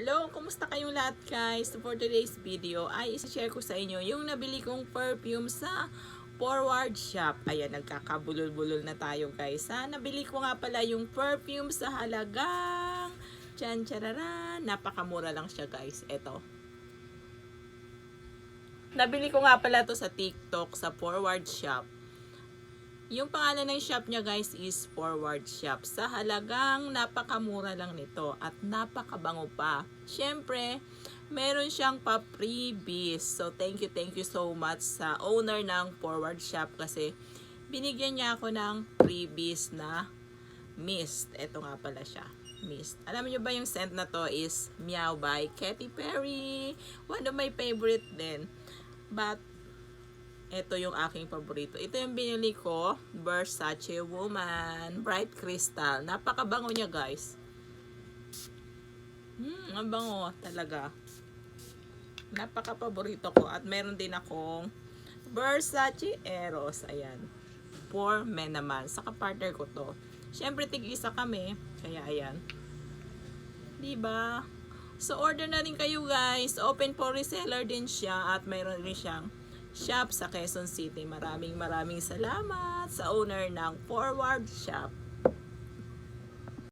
Hello, kumusta kayong lahat guys? For today's video ay isi-share ko sa inyo yung nabili kong perfume sa Forward Shop. Ayan, nagkakabulol-bulol na tayo guys. Ha? Nabili ko nga pala yung perfume sa halagang Chan chararan. Napakamura lang siya guys. Ito. Nabili ko nga pala to sa TikTok sa Forward Shop. Yung pangalan ng shop niya guys is Forward Shop. Sa halagang napakamura lang nito at napakabango pa. Siyempre, meron siyang pa-freebies. So, thank you, thank you so much sa owner ng Forward Shop kasi binigyan niya ako ng freebies na mist. Ito nga pala siya. Mist. Alam niyo ba yung scent na to is Meow by Katy Perry. One of my favorite din. But, ito yung aking paborito. Ito yung binili ko. Versace Woman. Bright Crystal. Napakabango niya, guys. Hmm, ang bango talaga. Napaka-paborito ko. At meron din akong Versace Eros. Ayan. For men naman. Sa partner ko to. Siyempre, tig-isa kami. Kaya, ayan. Diba? So, order na rin kayo, guys. Open for reseller din siya. At mayroon rin siyang shop sa Quezon City. Maraming maraming salamat sa owner ng Forward Shop.